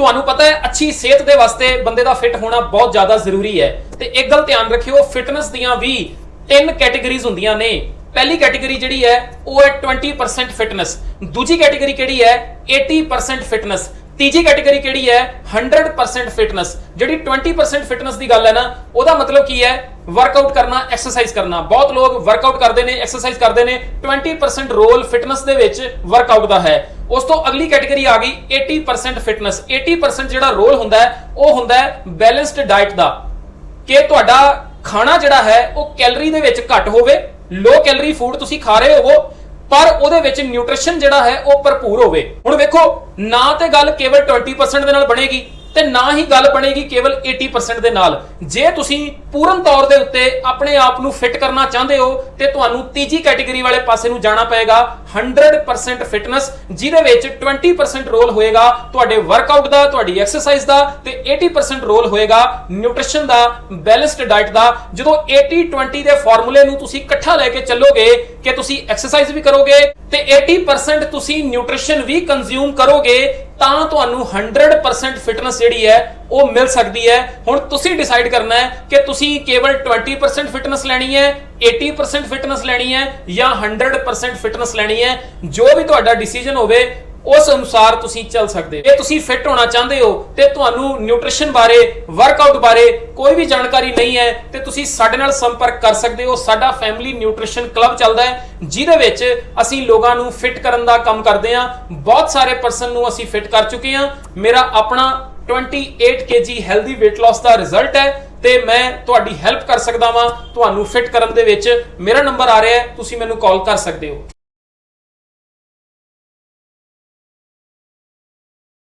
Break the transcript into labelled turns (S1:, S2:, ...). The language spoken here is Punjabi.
S1: ਤੁਹਾਨੂੰ ਪਤਾ ਹੈ, ਅੱਛੀ ਸਿਹਤ ਦੇ ਵਾਸਤੇ ਬੰਦੇ ਦਾ ਫਿਟ ਹੋਣਾ ਬਹੁਤ ਜ਼ਿਆਦਾ ਜ਼ਰੂਰੀ ਹੈ। ਤੇ ਇੱਕ ਗੱਲ ਧਿਆਨ ਰੱਖਿਓ ਫਿਟਨੈਸ ਦੀਆਂ ਵੀ ਤਿੰਨ ਕੈਟਾਗਰੀਜ਼ ਹੁੰਦੀਆਂ ਨੇ। ਪਹਿਲੀ ਕੈਟਾਗਰੀ ਜਿਹੜੀ ਹੈ, ਉਹ ਹੈ 20% ਫਿਟਨੈਸ ਦੂਜੀ ਕੈਟਾਗਰੀ ਕਿਹੜੀ ਹੈ? 80% ਫਿਟਨੈਸ ਤੀਜੀ ਕੈਟਾਗਰੀ ਕਿਹੜੀ ਹੈ? 100% ਫਿਟਨੈਸ ਜਿਹੜੀ 20% ਫਿਟਨੈਸ ਦੀ ਗੱਲ ਹੈ ਨਾ, ਉਹਦਾ ਮਤਲਬ ਕੀ ਹੈ? ਵਰਕਆਊਟ ਕਰਨਾ ਐਕਸਰਸਾਈਜ਼ ਕਰਨਾ। ਬਹੁਤ ਲੋਕ ਵਰਕਆਊਟ ਕਰਦੇ ਨੇ ਐਕਸਰਸਾਈਜ਼ ਕਰਦੇ ਨੇ। 20% ਰੋਲ ਫਿਟਨੈਸ ਦੇ ਵਿੱਚ ਵਰਕਆਊਟ ਦਾ ਹੈ। ਉਸ ਤੋਂ ਅਗਲੀ ਕੈਟਾਗਰੀ ਆ ਗਈ 80% ਫਿਟਨੈਸ 80% ਜਿਹੜਾ ਰੋਲ ਹੁੰਦਾ ਹੈ, ਉਹ ਹੁੰਦਾ ਹੈ ਬੈਲੈਂਸਡ ਡਾਈਟ ਦਾ। ਕਿ ਤੁਹਾਡਾ ਖਾਣਾ ਜਿਹੜਾ ਹੈ, ਉਹ ਕੈਲਰੀ ਦੇ ਵਿੱਚ ਘੱਟ ਹੋਵੇ ਲੋ ਕੈਲਰੀ ਫੂਡ ਤੁਸੀਂ ਖਾ ਰਹੇ ਹੋਵੋ, ਪਰ ਉਹਦੇ ਵਿੱਚ ਨਿਊਟ੍ਰੀਸ਼ਨ ਜਿਹੜਾ ਹੈ, ਉਹ ਭਰਪੂਰ ਹੋਵੇ। ਹੁਣ ਵੇਖੋ, ਨਾ ਤੇ ਗੱਲ ਕੇਵਲ 20% ਦੇ ਨਾਲ ਬਣੇਗੀ, ਤੇ ਨਾ ਹੀ ਗੱਲ ਬਣੇਗੀ ਕੇਵਲ 80% ਦੇ ਨਾਲ। ਜੇ ਤੁਸੀਂ ਪੂਰਨ ਤੌਰ ਦੇ ਉੱਤੇ ਆਪਣੇ ਆਪ ਨੂੰ ਫਿਟ ਕਰਨਾ ਚਾਹੁੰਦੇ ਹੋ, ਤੇ ਤੁਹਾਨੂੰ ਤੀਜੀ ਕੈਟਾਗਰੀ ਵਾਲੇ ਪਾਸੇ ਨੂੰ ਜਾਣਾ ਪਏਗਾ 100% ਫਿਟਨੈਸ, ਜਿਹਦੇ ਵਿੱਚ 20% ਰੋਲ ਹੋਏਗਾ ਤੁਹਾਡੇ ਵਰਕਆਊਟ ਦਾ, ਤੁਹਾਡੀ ਐਕਸਰਸਾਈਜ਼ ਦਾ ਤੇ 80% ਰੋਲ ਹੋਏਗਾ ਨਿਊਟ੍ਰੀਸ਼ਨ ਦਾ ਬੈਲੈਂਸਡ ਡਾਈਟ ਦਾ। ਜਦੋਂ 80 20 ਦੇ ਫਾਰਮੂਲੇ ਨੂੰ ਤੁਸੀਂ ਇਕੱਠਾ ਲੈ ਕੇ ਚੱਲੋਗੇ ਕਿ ਤੁਸੀਂ ਐਕਸਰਸਾਈਜ਼ ਵੀ ਕਰੋਗੇ ਤੇ 80% ਤੁਸੀਂ ਨਿਊਟ੍ਰੀਸ਼ਨ ਵੀ ਕੰਜ਼ਿਊਮ ਕਰੋਗੇ, ਤਾਂ ਤੁਹਾਨੂੰ 100% ਫਿਟਨੈਸ ਜਿਹੜੀ ਹੈ, ਉਹ ਮਿਲ ਸਕਦੀ ਹੈ। ਹੁਣ ਤੁਸੀਂ ਡਿਸਾਈਡ ਕਰਨਾ ਹੈ ਕਿ ਤੁਸੀਂ ਕੇਵਲ 20% ਫਿਟਨੈਸ ਲੈਣੀ ਹੈ 80% ਫਿਟਨੈਸ ਲੈਣੀ ਹੈ ਜਾਂ 100% ਫਿਟਨੈਸ ਲੈਣੀ ਹੈ, ਜੋ ਵੀ ਤੁਹਾਡਾ ਡਿਸੀਜਨ ਹੋਵੇ, ਉਸ ਅਨੁਸਾਰ ਤੁਸੀਂ ਚੱਲ ਸਕਦੇ ਹੋ। ਜੇ ਤੁਸੀਂ ਫਿੱਟ ਹੋਣਾ ਚਾਹੁੰਦੇ ਹੋ, ਤੇ ਤੁਹਾਨੂੰ ਨਿਊਟ੍ਰੀਸ਼ਨ ਬਾਰੇ ਵਰਕਆਊਟ ਬਾਰੇ ਕੋਈ ਵੀ ਜਾਣਕਾਰੀ ਨਹੀਂ ਹੈ, ਤੇ ਤੁਸੀਂ ਸਾਡੇ ਨਾਲ ਸੰਪਰਕ ਕਰ ਸਕਦੇ ਹੋ। ਸਾਡਾ ਫੈਮਿਲੀ ਨਿਊਟ੍ਰੀਸ਼ਨ ਕਲੱਬ ਚੱਲਦਾ ਹੈ, ਜਿਹਦੇ ਵਿੱਚ ਅਸੀਂ ਲੋਕਾਂ ਨੂੰ ਫਿੱਟ ਕਰਨ ਦਾ ਕੰਮ ਕਰਦੇ ਹਾਂ। ਬਹੁਤ ਸਾਰੇ ਪਰਸਨ ਨੂੰ ਅਸੀਂ ਫਿੱਟ ਕਰ ਚੁੱਕੇ ਹਾਂ। ਮੇਰਾ ਆਪਣਾ 28 kg ਹੈਲਦੀ weight loss ਦਾ ਰਿਜ਼ਲਟ ਹੈ। ਤੇ ਮੈਂ ਤੁਹਾਡੀ ਹੈਲਪ ਕਰ ਸਕਦਾ ਵਾਂ, ਤੁਹਾਨੂੰ ਫਿੱਟ ਕਰਨ ਦੇ ਵਿੱਚ ਮੇਰਾ ਨੰਬਰ ਆ ਰਿਹਾ ਹੈ, ਤੁਸੀਂ ਮੈਨੂੰ ਕਾਲ ਕਰ ਸਕਦੇ ਹੋ।